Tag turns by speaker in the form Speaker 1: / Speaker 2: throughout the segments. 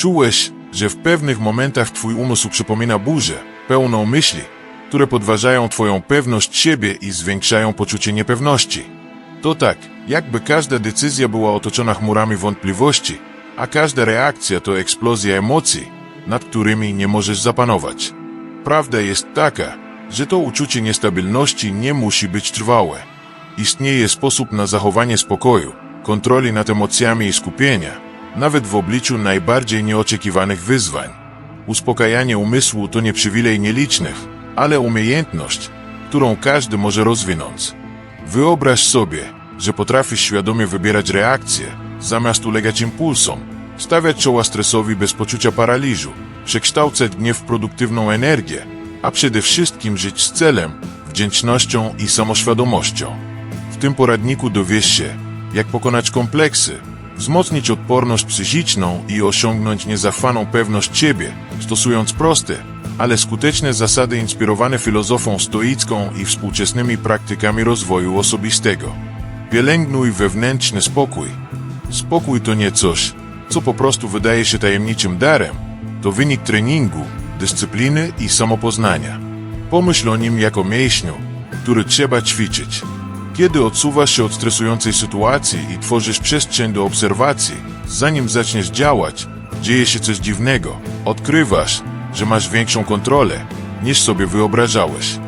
Speaker 1: Czułeś, że w pewnych momentach twój umysł przypomina burzę, pełną myśli, które podważają twoją pewność siebie i zwiększają poczucie niepewności. To tak, jakby każda decyzja była otoczona chmurami wątpliwości, a każda reakcja to eksplozja emocji, nad którymi nie możesz zapanować. Prawda jest taka, że to uczucie niestabilności nie musi być trwałe. Istnieje sposób na zachowanie spokoju, kontroli nad emocjami i skupienia, nawet w obliczu najbardziej nieoczekiwanych wyzwań. Uspokajanie umysłu to nie przywilej nielicznych, ale umiejętność, którą każdy może rozwinąć. Wyobraź sobie, że potrafisz świadomie wybierać reakcje, zamiast ulegać impulsom, stawiać czoła stresowi bez poczucia paraliżu, przekształcać gniew w produktywną energię, a przede wszystkim żyć z celem, wdzięcznością i samoświadomością. W tym poradniku dowiesz się, jak pokonać kompleksy, wzmocnić odporność psychiczną i osiągnąć niezachwaną pewność siebie, stosując proste, ale skuteczne zasady inspirowane filozofą stoicką i współczesnymi praktykami rozwoju osobistego. Pielęgnuj wewnętrzny spokój. Spokój to nie coś, co po prostu wydaje się tajemniczym darem. To wynik treningu, dyscypliny i samopoznania. Pomyśl o nim jako mięśniu, który trzeba ćwiczyć. Kiedy odsuwasz się od stresującej sytuacji i tworzysz przestrzeń do obserwacji, zanim zaczniesz działać, dzieje się coś dziwnego. Odkrywasz, że masz większą kontrolę, niż sobie wyobrażałeś.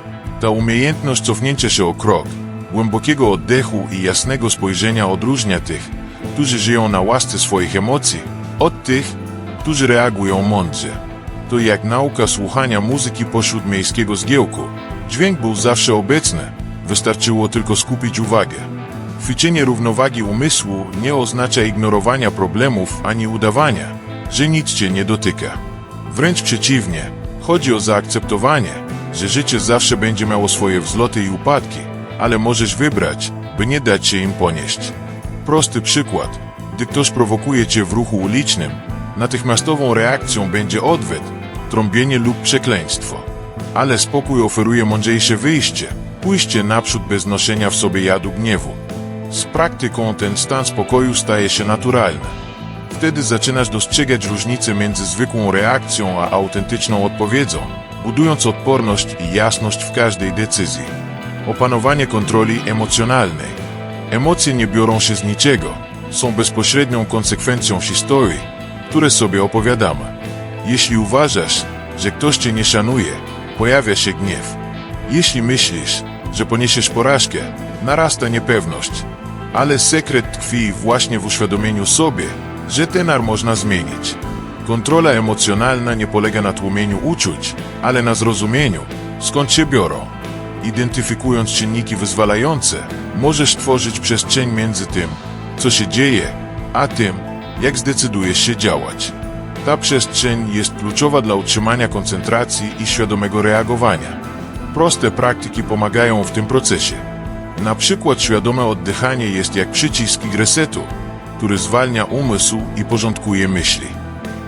Speaker 1: Ta umiejętność cofnięcia się o krok, głębokiego oddechu i jasnego spojrzenia odróżnia tych, którzy żyją na łasce swoich emocji, od tych, którzy reagują mądrze. To jak nauka słuchania muzyki pośród miejskiego zgiełku. Dźwięk był zawsze obecny, wystarczyło tylko skupić uwagę. Ćwiczenie równowagi umysłu nie oznacza ignorowania problemów ani udawania, że nic cię nie dotyka. Wręcz przeciwnie, chodzi o zaakceptowanie, że życie zawsze będzie miało swoje wzloty i upadki, ale możesz wybrać, by nie dać się im ponieść. Prosty przykład. Gdy ktoś prowokuje cię w ruchu ulicznym, natychmiastową reakcją będzie odwet, trąbienie lub przekleństwo. Ale spokój oferuje mądrzejsze wyjście, pójście naprzód bez noszenia w sobie jadu gniewu. Z praktyką ten stan spokoju staje się naturalny. Wtedy zaczynasz dostrzegać różnicę między zwykłą reakcją a autentyczną odpowiedzią, budując odporność i jasność w każdej decyzji. Opanowanie kontroli emocjonalnej. Emocje nie biorą się z niczego, są bezpośrednią konsekwencją historii, które sobie opowiadamy. Jeśli uważasz, że ktoś cię nie szanuje, pojawia się gniew. Jeśli myślisz, że poniesiesz porażkę, narasta niepewność. Ale sekret tkwi właśnie w uświadomieniu sobie, że tenar można zmienić. Kontrola emocjonalna nie polega na tłumieniu uczuć, ale na zrozumieniu, skąd się biorą. Identyfikując czynniki wyzwalające, możesz tworzyć przestrzeń między tym, co się dzieje, a tym, jak zdecydujesz się działać. Ta przestrzeń jest kluczowa dla utrzymania koncentracji i świadomego reagowania. Proste praktyki pomagają w tym procesie. Na przykład świadome oddychanie jest jak przycisk resetu, który zwalnia umysł i porządkuje myśli.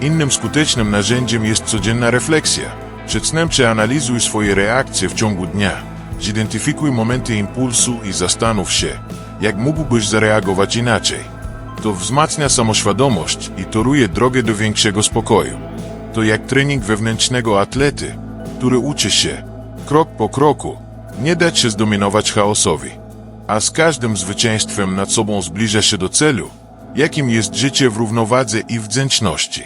Speaker 1: Innym skutecznym narzędziem jest codzienna refleksja. Przed snem przeanalizuj swoje reakcje w ciągu dnia. Zidentyfikuj momenty impulsu i zastanów się, jak mógłbyś zareagować inaczej. To wzmacnia samoświadomość i toruje drogę do większego spokoju. To jak trening wewnętrznego atlety, który uczy się, krok po kroku, nie dać się zdominować chaosowi. A z każdym zwycięstwem nad sobą zbliża się do celu, jakim jest życie w równowadze i wdzięczności.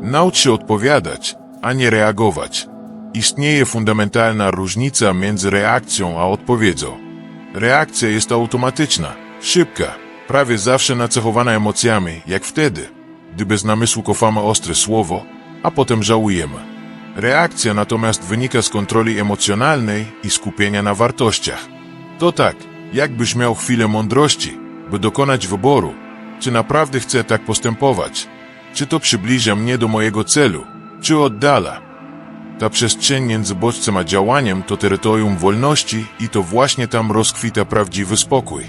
Speaker 1: Naucz się odpowiadać, a nie reagować. Istnieje fundamentalna różnica między reakcją a odpowiedzią. Reakcja jest automatyczna, szybka, prawie zawsze nacechowana emocjami, jak wtedy, gdy bez namysłu kofamy ostre słowo, a potem żałujemy. Reakcja natomiast wynika z kontroli emocjonalnej i skupienia na wartościach. To tak, jakbyś miał chwilę mądrości, by dokonać wyboru, czy naprawdę chcę tak postępować, czy to przybliża mnie do mojego celu, czy oddala. Ta przestrzeń między bodźcem a działaniem to terytorium wolności i to właśnie tam rozkwita prawdziwy spokój.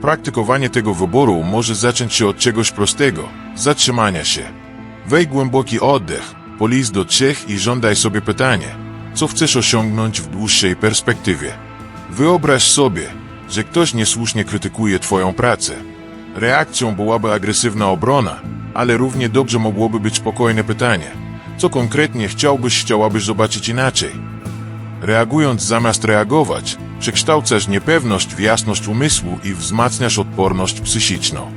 Speaker 1: Praktykowanie tego wyboru może zacząć się od czegoś prostego zatrzymania się. Wej głęboki oddech, polis do trzech i żądaj sobie pytanie, co chcesz osiągnąć w dłuższej perspektywie. Wyobraź sobie, że ktoś niesłusznie krytykuje Twoją pracę. Reakcją byłaby agresywna obrona, ale równie dobrze mogłoby być spokojne pytanie. Co konkretnie chciałbyś, chciałabyś zobaczyć inaczej? Reagując zamiast reagować, przekształcasz niepewność w jasność umysłu i wzmacniasz odporność psychiczną.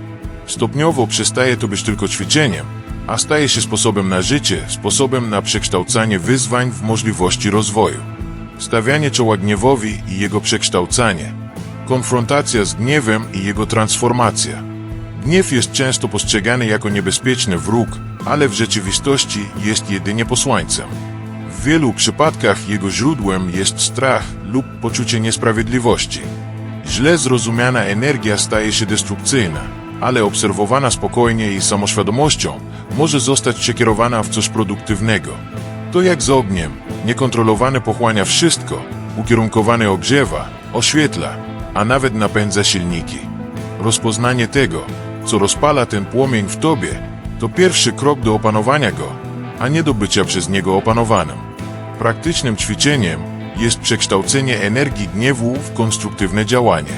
Speaker 1: Stopniowo przestaje to być tylko ćwiczeniem, a staje się sposobem na życie, sposobem na przekształcanie wyzwań w możliwości rozwoju. Stawianie czoła gniewowi i jego przekształcanie. Konfrontacja z gniewem i jego transformacja. Gniew jest często postrzegany jako niebezpieczny wróg, ale w rzeczywistości jest jedynie posłańcem. W wielu przypadkach jego źródłem jest strach lub poczucie niesprawiedliwości. Źle zrozumiana energia staje się destrukcyjna, ale obserwowana spokojnie i samoświadomością może zostać przekierowana w coś produktywnego. To jak z ogniem, niekontrolowane pochłania wszystko, ukierunkowane ogrzewa, oświetla, a nawet napędza silniki. Rozpoznanie tego, co rozpala ten płomień w tobie, to pierwszy krok do opanowania go, a nie do bycia przez niego opanowanym. Praktycznym ćwiczeniem jest przekształcenie energii gniewu w konstruktywne działanie.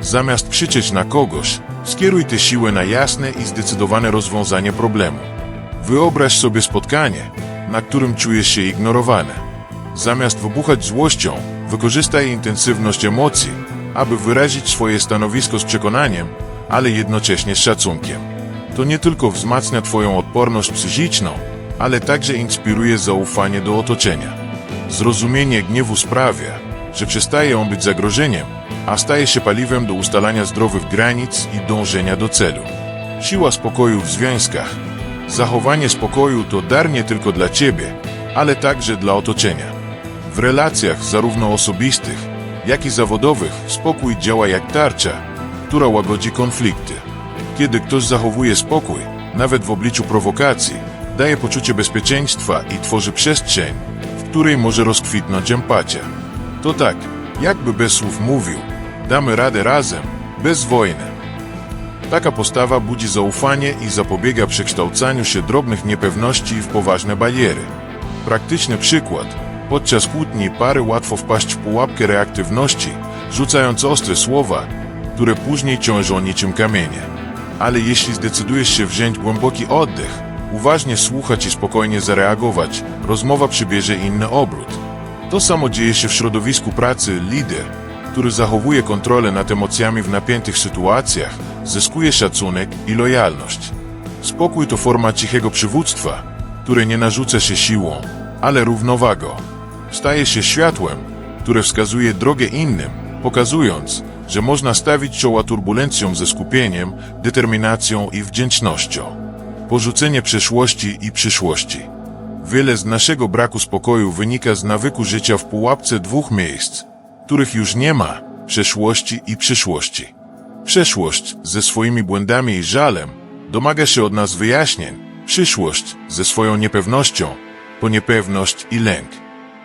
Speaker 1: Zamiast krzyczeć na kogoś, skieruj tę siłę na jasne i zdecydowane rozwiązanie problemu. Wyobraź sobie spotkanie, na którym czujesz się ignorowany. Zamiast wybuchać złością, wykorzystaj intensywność emocji, aby wyrazić swoje stanowisko z przekonaniem, ale jednocześnie z szacunkiem. To nie tylko wzmacnia Twoją odporność psychiczną, ale także inspiruje zaufanie do otoczenia. Zrozumienie gniewu sprawia, że przestaje on być zagrożeniem, a staje się paliwem do ustalania zdrowych granic i dążenia do celu. Siła spokoju w związkach. Zachowanie spokoju to dar nie tylko dla Ciebie, ale także dla otoczenia. W relacjach zarówno osobistych, jak i zawodowych spokój działa jak tarcza, która łagodzi konflikty. Kiedy ktoś zachowuje spokój, nawet w obliczu prowokacji, daje poczucie bezpieczeństwa i tworzy przestrzeń, w której może rozkwitnąć empatia. To tak, jakby bez słów mówił, damy radę razem, bez wojny. Taka postawa budzi zaufanie i zapobiega przekształcaniu się drobnych niepewności w poważne bariery. Praktyczny przykład. Podczas kłótni pary łatwo wpaść w pułapkę reaktywności, rzucając ostre słowa, które później ciążą niczym kamienie. Ale jeśli zdecydujesz się wziąć głęboki oddech, uważnie słuchać i spokojnie zareagować, rozmowa przybierze inny obrót. To samo dzieje się w środowisku pracy lider, który zachowuje kontrolę nad emocjami w napiętych sytuacjach, zyskuje szacunek i lojalność. Spokój to forma cichego przywództwa, które nie narzuca się siłą, ale równowagą. Staje się światłem, które wskazuje drogę innym, pokazując, że można stawić czoła turbulencjom ze skupieniem, determinacją i wdzięcznością. Porzucenie przeszłości i przyszłości. Wiele z naszego braku spokoju wynika z nawyku życia w pułapce dwóch miejsc, których już nie ma przeszłości i przyszłości. Przeszłość ze swoimi błędami i żalem domaga się od nas wyjaśnień, przyszłość ze swoją niepewnością, po niepewność i lęk.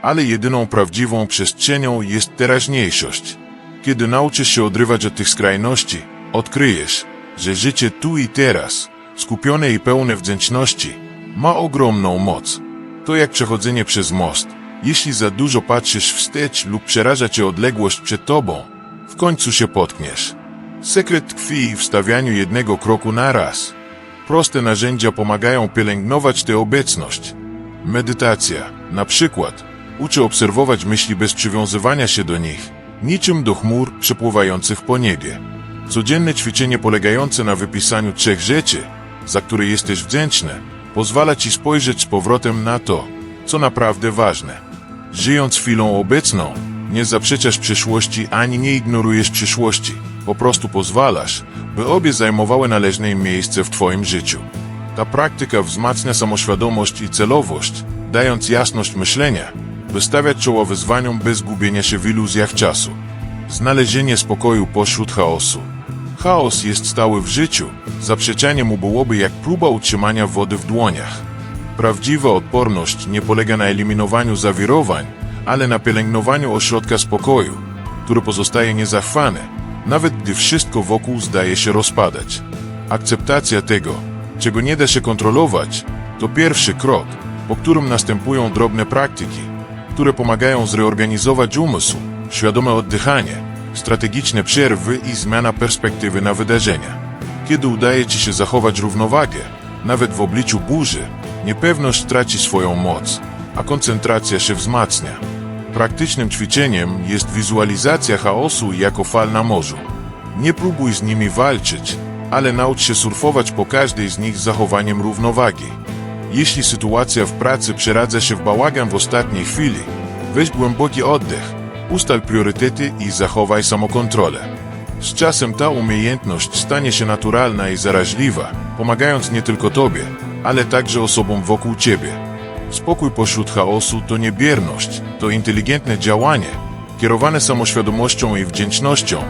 Speaker 1: Ale jedyną prawdziwą przestrzenią jest teraźniejszość. Kiedy nauczysz się odrywać od tych skrajności, odkryjesz, że życie tu i teraz, skupione i pełne wdzięczności, ma ogromną moc. To jak przechodzenie przez most. Jeśli za dużo patrzysz wstecz lub przeraża cię odległość przed tobą, w końcu się potkniesz. Sekret tkwi w stawianiu jednego kroku na raz. Proste narzędzia pomagają pielęgnować tę obecność. Medytacja, na przykład, uczy obserwować myśli bez przywiązywania się do nich, niczym do chmur przepływających po niebie. Codzienne ćwiczenie polegające na wypisaniu trzech rzeczy, za które jesteś wdzięczny, pozwala ci spojrzeć z powrotem na to, co naprawdę ważne. Żyjąc chwilą obecną, nie zaprzeczasz przyszłości ani nie ignorujesz przyszłości. Po prostu pozwalasz, by obie zajmowały należne im miejsce w Twoim życiu. Ta praktyka wzmacnia samoświadomość i celowość, dając jasność myślenia, by stawiać czoło wyzwaniom bez gubienia się w iluzjach czasu. Znalezienie spokoju pośród chaosu. Chaos jest stały w życiu, zaprzeczanie mu byłoby jak próba utrzymania wody w dłoniach. Prawdziwa odporność nie polega na eliminowaniu zawirowań, ale na pielęgnowaniu ośrodka spokoju, który pozostaje niezachwany, nawet gdy wszystko wokół zdaje się rozpadać. Akceptacja tego, czego nie da się kontrolować, to pierwszy krok, po którym następują drobne praktyki, które pomagają zreorganizować umysł, świadome oddychanie, strategiczne przerwy i zmiana perspektywy na wydarzenia. Kiedy udaje Ci się zachować równowagę, Nawet w obliczu burzy, niepewność traci swoją moc, a koncentracja się wzmacnia. Praktycznym ćwiczeniem jest wizualizacja chaosu jako fal na morzu. Nie próbuj z nimi walczyć, ale naucz się surfować po każdej z nich z zachowaniem równowagi. Jeśli sytuacja w pracy przeradza się w bałagan w ostatniej chwili, weź głęboki oddech, ustal priorytety i zachowaj samokontrolę. Z czasem ta umiejętność stanie się naturalna i zaraźliwa, pomagając nie tylko Tobie, ale także osobom wokół Ciebie. Spokój pośród chaosu to nie bierność, to inteligentne działanie, kierowane samoświadomością i wdzięcznością,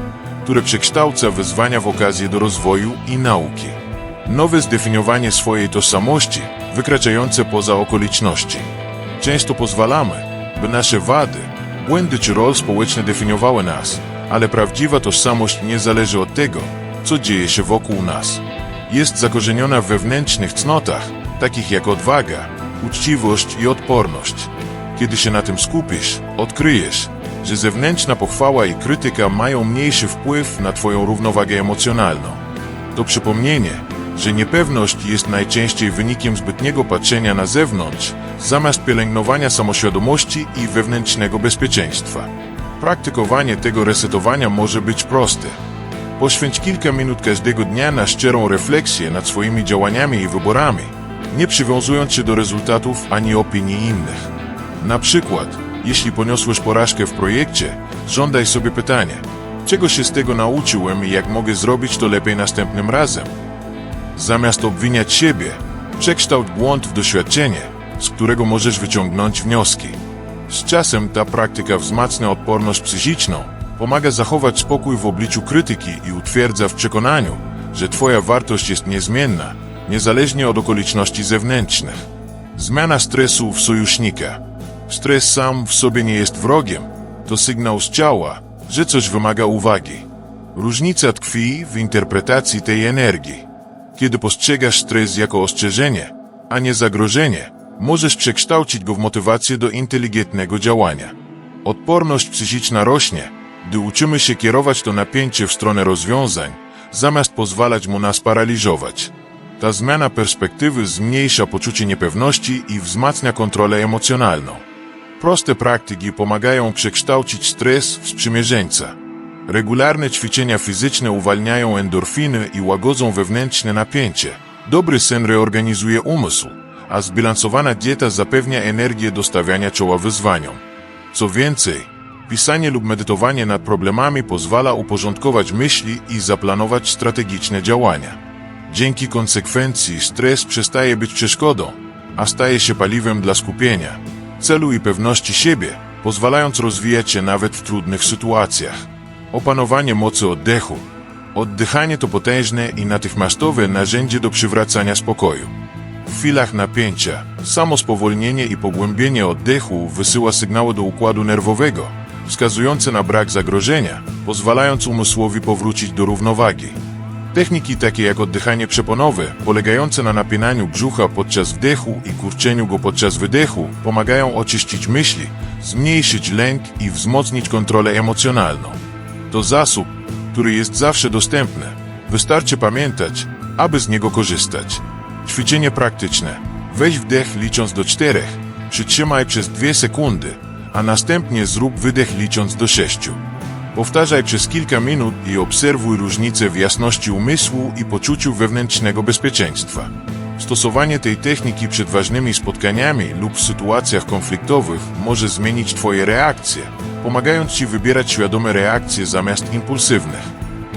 Speaker 1: które przekształca wyzwania w okazję do rozwoju i nauki. Nowe zdefiniowanie swojej tożsamości, wykraczające poza okoliczności. Często pozwalamy, by nasze wady, błędy czy role społeczne definiowały nas, ale prawdziwa tożsamość nie zależy od tego, co dzieje się wokół nas. Jest zakorzeniona w wewnętrznych cnotach, takich jak odwaga, uczciwość i odporność. Kiedy się na tym skupisz, odkryjesz, że zewnętrzna pochwała i krytyka mają mniejszy wpływ na Twoją równowagę emocjonalną. To przypomnienie, że niepewność jest najczęściej wynikiem zbytniego patrzenia na zewnątrz, zamiast pielęgnowania samoświadomości i wewnętrznego bezpieczeństwa. Praktykowanie tego resetowania może być proste. Poświęć kilka minut każdego dnia na szczerą refleksję nad swoimi działaniami i wyborami, nie przywiązując się do rezultatów ani opinii innych. Na przykład, jeśli poniosłeś porażkę w projekcie, żądaj sobie pytania, czego się z tego nauczyłem i jak mogę zrobić to lepiej następnym razem. Zamiast obwiniać siebie, przekształć błąd w doświadczenie, z którego możesz wyciągnąć wnioski. Z czasem ta praktyka wzmacnia odporność psychiczną, pomaga zachować spokój w obliczu krytyki i utwierdza w przekonaniu, że Twoja wartość jest niezmienna, niezależnie od okoliczności zewnętrznych. Zmiana stresu w sojusznika. Stres sam w sobie nie jest wrogiem, to sygnał z ciała, że coś wymaga uwagi. Różnica tkwi w interpretacji tej energii. Kiedy postrzegasz stres jako ostrzeżenie, a nie zagrożenie, możesz przekształcić go w motywację do inteligentnego działania. Odporność psychiczna rośnie, gdy uczymy się kierować to napięcie w stronę rozwiązań, zamiast pozwalać mu nas paraliżować. Ta zmiana perspektywy zmniejsza poczucie niepewności i wzmacnia kontrolę emocjonalną. Proste praktyki pomagają przekształcić stres w sprzymierzeńca. Regularne ćwiczenia fizyczne uwalniają endorfiny i łagodzą wewnętrzne napięcie. Dobry sen reorganizuje umysł, a zbilansowana dieta zapewnia energię do stawiania czoła wyzwaniom. Co więcej, pisanie lub medytowanie nad problemami pozwala uporządkować myśli i zaplanować strategiczne działania. Dzięki konsekwencji stres przestaje być przeszkodą, a staje się paliwem dla skupienia, celu i pewności siebie, pozwalając rozwijać się nawet w trudnych sytuacjach. Opanowanie mocy oddechu. Oddychanie to potężne i natychmiastowe narzędzie do przywracania spokoju. W chwilach napięcia, samo spowolnienie i pogłębienie oddechu wysyła sygnały do układu nerwowego, wskazujące na brak zagrożenia, pozwalając umysłowi powrócić do równowagi. Techniki takie jak oddychanie przeponowe, polegające na napinaniu brzucha podczas wdechu i kurczeniu go podczas wydechu, pomagają oczyścić myśli, zmniejszyć lęk i wzmocnić kontrolę emocjonalną. To zasób, który jest zawsze dostępny. Wystarczy pamiętać, aby z niego korzystać. Ćwiczenie praktyczne. Weź wdech licząc do czterech, przytrzymaj przez dwie sekundy, a następnie zrób wydech licząc do sześciu. Powtarzaj przez kilka minut i obserwuj różnice w jasności umysłu i poczuciu wewnętrznego bezpieczeństwa. Stosowanie tej techniki przed ważnymi spotkaniami lub w sytuacjach konfliktowych może zmienić Twoje reakcje, pomagając Ci wybierać świadome reakcje zamiast impulsywnych.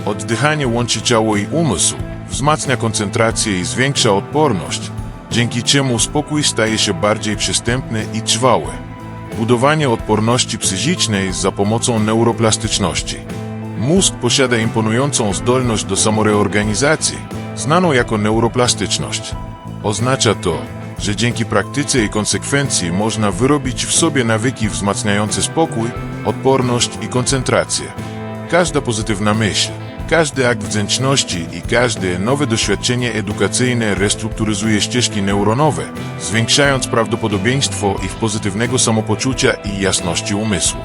Speaker 1: Oddychanie łączy ciało i umysł, wzmacnia koncentrację i zwiększa odporność, dzięki czemu spokój staje się bardziej przystępny i trwały. Budowanie odporności psychicznej za pomocą neuroplastyczności. Mózg posiada imponującą zdolność do samoreorganizacji, znaną jako neuroplastyczność. Oznacza to, że dzięki praktyce i konsekwencji można wyrobić w sobie nawyki wzmacniające spokój, odporność i koncentrację. Każda pozytywna myśl, każdy akt wdzięczności i każde nowe doświadczenie edukacyjne restrukturyzuje ścieżki neuronowe, zwiększając prawdopodobieństwo ich pozytywnego samopoczucia i jasności umysłu.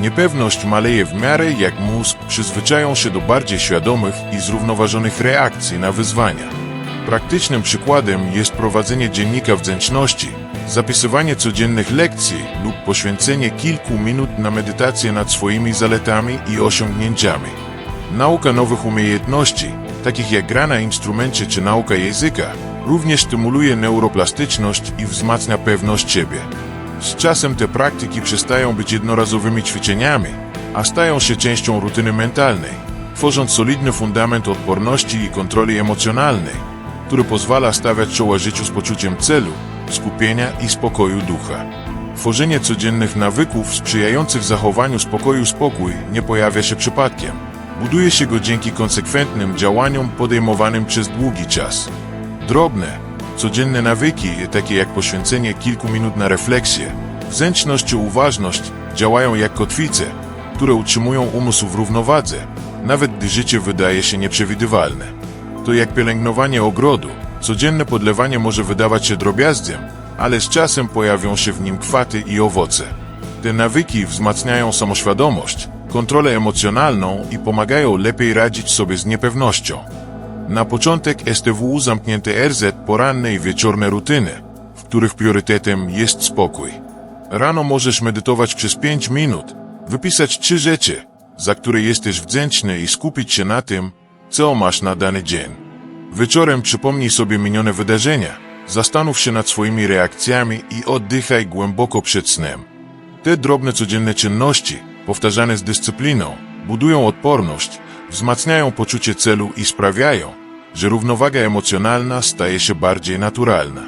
Speaker 1: Niepewność maleje w miarę jak mózg przyzwyczają się do bardziej świadomych i zrównoważonych reakcji na wyzwania. Praktycznym przykładem jest prowadzenie dziennika wdzięczności, zapisywanie codziennych lekcji lub poświęcenie kilku minut na medytację nad swoimi zaletami i osiągnięciami. Nauka nowych umiejętności, takich jak gra na instrumencie czy nauka języka, również stymuluje neuroplastyczność i wzmacnia pewność siebie. Z czasem te praktyki przestają być jednorazowymi ćwiczeniami, a stają się częścią rutyny mentalnej, tworząc solidny fundament odporności i kontroli emocjonalnej, który pozwala stawiać czoła życiu z poczuciem celu, skupienia i spokoju ducha. Tworzenie codziennych nawyków sprzyjających zachowaniu spokoju spokój nie pojawia się przypadkiem. Buduje się go dzięki konsekwentnym działaniom podejmowanym przez długi czas. Drobne, codzienne nawyki, takie jak poświęcenie kilku minut na refleksję, wdzięczność czy uważność, działają jak kotwice, które utrzymują umysł w równowadze, nawet gdy życie wydaje się nieprzewidywalne. To jak pielęgnowanie ogrodu. Codzienne podlewanie może wydawać się drobiazgiem, ale z czasem pojawią się w nim kwaty i owoce. Te nawyki wzmacniają samoświadomość, kontrolę emocjonalną i pomagają lepiej radzić sobie z niepewnością. Na początek STWU zamknięte RZ poranne i wieczorne rutyny, w których priorytetem jest spokój. Rano możesz medytować przez 5 minut, wypisać trzy rzeczy, za które jesteś wdzięczny i skupić się na tym, co masz na dany dzień. Wieczorem przypomnij sobie minione wydarzenia, zastanów się nad swoimi reakcjami i oddychaj głęboko przed snem. Te drobne codzienne czynności, powtarzane z dyscypliną, budują odporność, wzmacniają poczucie celu i sprawiają, że równowaga emocjonalna staje się bardziej naturalna.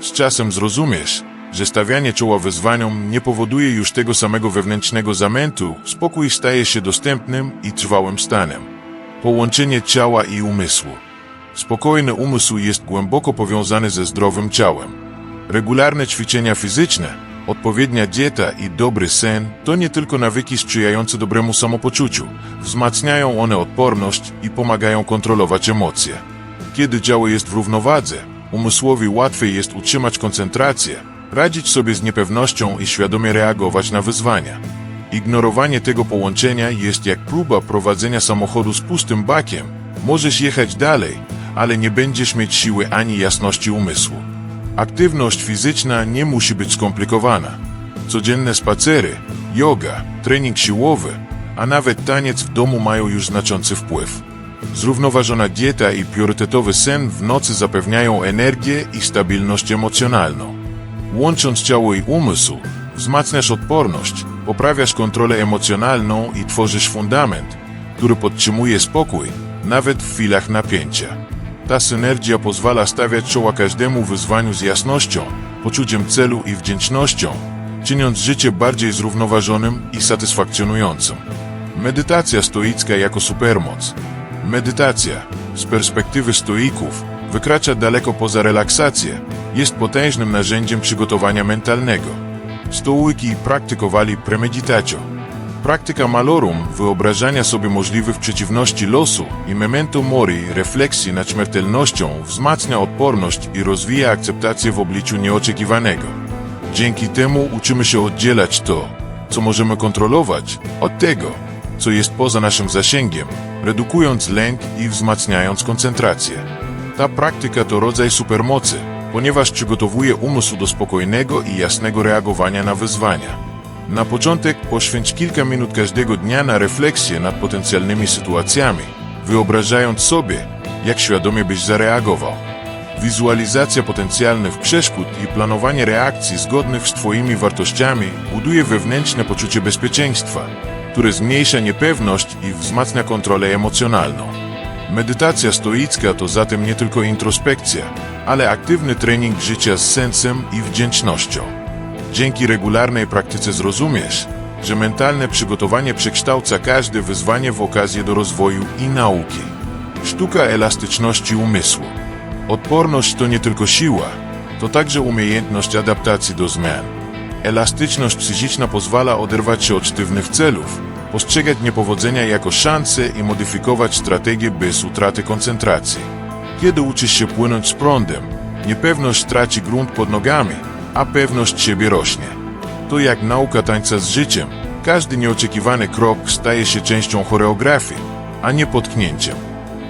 Speaker 1: Z czasem zrozumiesz, że stawianie czoła wyzwaniom nie powoduje już tego samego wewnętrznego zamętu, spokój staje się dostępnym i trwałym stanem. Połączenie ciała i umysłu. Spokojny umysł jest głęboko powiązany ze zdrowym ciałem. Regularne ćwiczenia fizyczne, odpowiednia dieta i dobry sen to nie tylko nawyki sprzyjające dobremu samopoczuciu, wzmacniają one odporność i pomagają kontrolować emocje. Kiedy ciało jest w równowadze, umysłowi łatwiej jest utrzymać koncentrację, radzić sobie z niepewnością i świadomie reagować na wyzwania. Ignorowanie tego połączenia jest jak próba prowadzenia samochodu z pustym bakiem. Możesz jechać dalej, ale nie będziesz mieć siły ani jasności umysłu. Aktywność fizyczna nie musi być skomplikowana. Codzienne spacery, yoga, trening siłowy, a nawet taniec w domu mają już znaczący wpływ. Zrównoważona dieta i priorytetowy sen w nocy zapewniają energię i stabilność emocjonalną. Łącząc ciało i umysł, wzmacniasz odporność, poprawiasz kontrolę emocjonalną i tworzysz fundament, który podtrzymuje spokój, nawet w chwilach napięcia. Ta synergia pozwala stawiać czoła każdemu wyzwaniu z jasnością, poczuciem celu i wdzięcznością, czyniąc życie bardziej zrównoważonym i satysfakcjonującym. Medytacja stoicka jako supermoc. Medytacja, z perspektywy stoików, wykracza daleko poza relaksację, jest potężnym narzędziem przygotowania mentalnego. Stołyki praktykowali premeditatio. Praktyka malorum, wyobrażania sobie możliwych przeciwności losu i memento mori, refleksji nad śmiertelnością, wzmacnia odporność i rozwija akceptację w obliczu nieoczekiwanego. Dzięki temu uczymy się oddzielać to, co możemy kontrolować, od tego, co jest poza naszym zasięgiem, redukując lęk i wzmacniając koncentrację. Ta praktyka to rodzaj supermocy, ponieważ przygotowuje umysł do spokojnego i jasnego reagowania na wyzwania. Na początek poświęć kilka minut każdego dnia na refleksję nad potencjalnymi sytuacjami, wyobrażając sobie, jak świadomie byś zareagował. Wizualizacja potencjalnych przeszkód i planowanie reakcji zgodnych z Twoimi wartościami buduje wewnętrzne poczucie bezpieczeństwa, które zmniejsza niepewność i wzmacnia kontrolę emocjonalną. Medytacja stoicka to zatem nie tylko introspekcja, ale aktywny trening życia z sensem i wdzięcznością. Dzięki regularnej praktyce zrozumiesz, że mentalne przygotowanie przekształca każde wyzwanie w okazję do rozwoju i nauki. Sztuka elastyczności umysłu. Odporność to nie tylko siła, to także umiejętność adaptacji do zmian. Elastyczność psychiczna pozwala oderwać się od sztywnych celów, postrzegać niepowodzenia jako szanse i modyfikować strategie bez utraty koncentracji. Kiedy uczysz się płynąć z prądem, niepewność traci grunt pod nogami, a pewność siebie rośnie. To jak nauka tańca z życiem. Każdy nieoczekiwany krok staje się częścią choreografii, a nie potknięciem.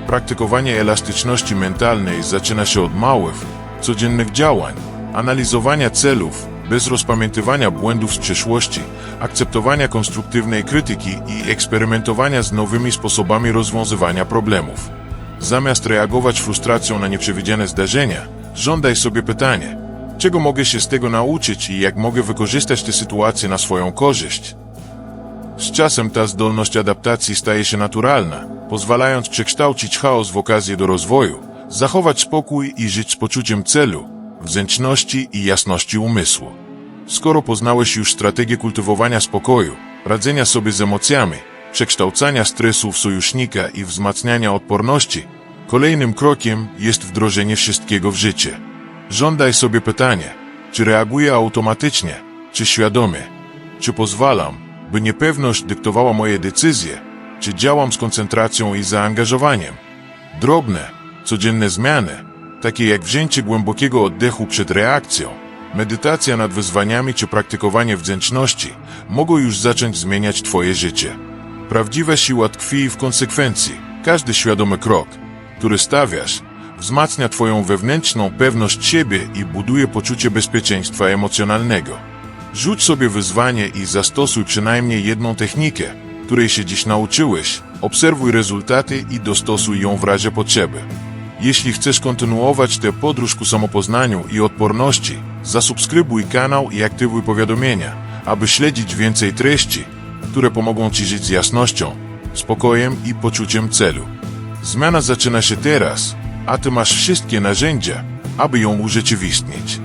Speaker 1: Praktykowanie elastyczności mentalnej zaczyna się od małych, codziennych działań, analizowania celów, bez rozpamiętywania błędów z przeszłości, akceptowania konstruktywnej krytyki i eksperymentowania z nowymi sposobami rozwiązywania problemów. Zamiast reagować frustracją na nieprzewidziane zdarzenia, żądaj sobie pytanie, czego mogę się z tego nauczyć i jak mogę wykorzystać tę sytuację na swoją korzyść. Z czasem ta zdolność adaptacji staje się naturalna, pozwalając przekształcić chaos w okazję do rozwoju, zachować spokój i żyć z poczuciem celu, wdzięczności i jasności umysłu. Skoro poznałeś już strategię kultywowania spokoju, radzenia sobie z emocjami, przekształcania stresu w sojusznika i wzmacniania odporności, kolejnym krokiem jest wdrożenie wszystkiego w życie. Żądaj sobie pytanie, czy reaguję automatycznie, czy świadomie, czy pozwalam, by niepewność dyktowała moje decyzje, czy działam z koncentracją i zaangażowaniem. Drobne, codzienne zmiany, takie jak wzięcie głębokiego oddechu przed reakcją, medytacja nad wyzwaniami czy praktykowanie wdzięczności, mogą już zacząć zmieniać Twoje życie. Prawdziwa siła tkwi w konsekwencji. Każdy świadomy krok, który stawiasz, wzmacnia Twoją wewnętrzną pewność siebie i buduje poczucie bezpieczeństwa emocjonalnego. Rzuć sobie wyzwanie i zastosuj przynajmniej jedną technikę, której się dziś nauczyłeś, obserwuj rezultaty i dostosuj ją w razie potrzeby. Jeśli chcesz kontynuować tę podróż ku samopoznaniu i odporności, zasubskrybuj kanał i aktywuj powiadomienia, aby śledzić więcej treści, które pomogą Ci żyć z jasnością, spokojem i poczuciem celu. Zmiana zaczyna się teraz, a Ty masz wszystkie narzędzia, aby ją urzeczywistnić.